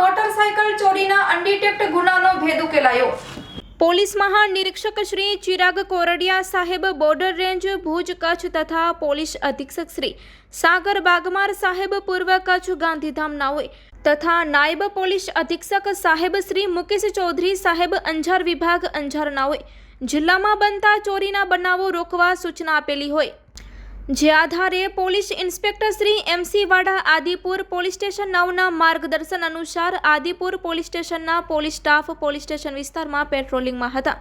Motorcycle ચોરીના undetect ગુનાનો ભેદ ઉકેલાયો. પોલીસ મહાનિરીક્ષક શ્રી ચિરાગ કોરડિયા સાહેબ બોર્ડર રેન્જ ભુજ કચ્છ તથા પોલીસ અધિક્ષક શ્રી સાગર બાગમાર સાહેબ પૂર્વ કચ્છ ગાંધીધામ નાઓએ તથા નાયબ પોલીસ અધિક્ષક સાહેબ શ્રી મુકેશ ચૌધરી સાહેબ અંજાર વિભાગ અંજાર નાઓએ જિલ્લામાં બનતા ચોરીના બનાવો રોકવા સૂચના આપેલી હોય. જે આધારે પોલીસ ઇન્સ્પેક્ટર શ્રી એમસી વાડા આદિપુર પોલીસ સ્ટેશન નવના માર્ગદર્શન અનુસાર આદિપુર પોલીસ સ્ટેશનના પોલીસ સ્ટાફ પોલીસ સ્ટેશન વિસ્તારમાં પેટ્રોલિંગમાં હતા.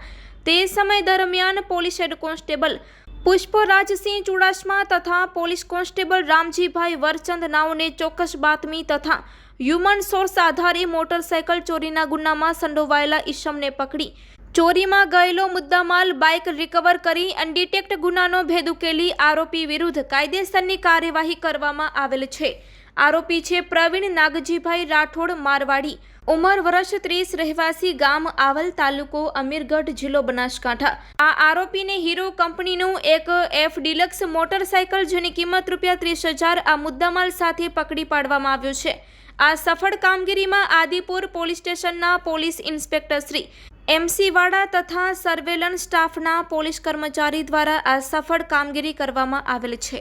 તે સમય દરમિયાન police head constable Pushparajsinh Chudasama તથા પોલીસ કોન્સ્ટેબલ રામજીભાઈ વરચંદ નાઓને ચોક્કસ બાતમી તથા હ્યુમન સોર્સ આધારે મોટરસાયકલ ચોરીના ગુનામાં સંડોવાયેલા ઈસમને પકડી. ચોરીમાં ગયેલો મુદ્દામાલ બાઇક રિકવર કરી અનડિટેક્ટ ગુનાનો ભેદ ઉકેલી આરોપી વિરુદ્ધ કાયદેસરની કાર્યવાહી કરવામાં આવેલ છે. આરોપી છે પ્રવીણ નાગજીભાઈ રાઠોડ મારવાડી, ઉંમર વર્ષ ત્રીસ, રહેવાસી ગામ આવલ તાલુકો અમીરગઢ જિલ્લો બનાસકાંઠા. આ આરોપીને હીરો કંપનીનું એક એફ ડિલક્સ મોટરસાયકલ જેની કિંમત રૂપિયા ત્રીસ હજાર આ મુદ્દામાલ સાથે પકડી પાડવામાં આવ્યો છે. આ સફળ કામગીરીમાં આદિપુર પોલીસ સ્ટેશનના police inspector Shri MC Vada તથા સર્વેલન્સ સ્ટાફના પોલીસ કર્મચારી દ્વારા આ સફળ કામગીરી કરવામાં આવેલ છે.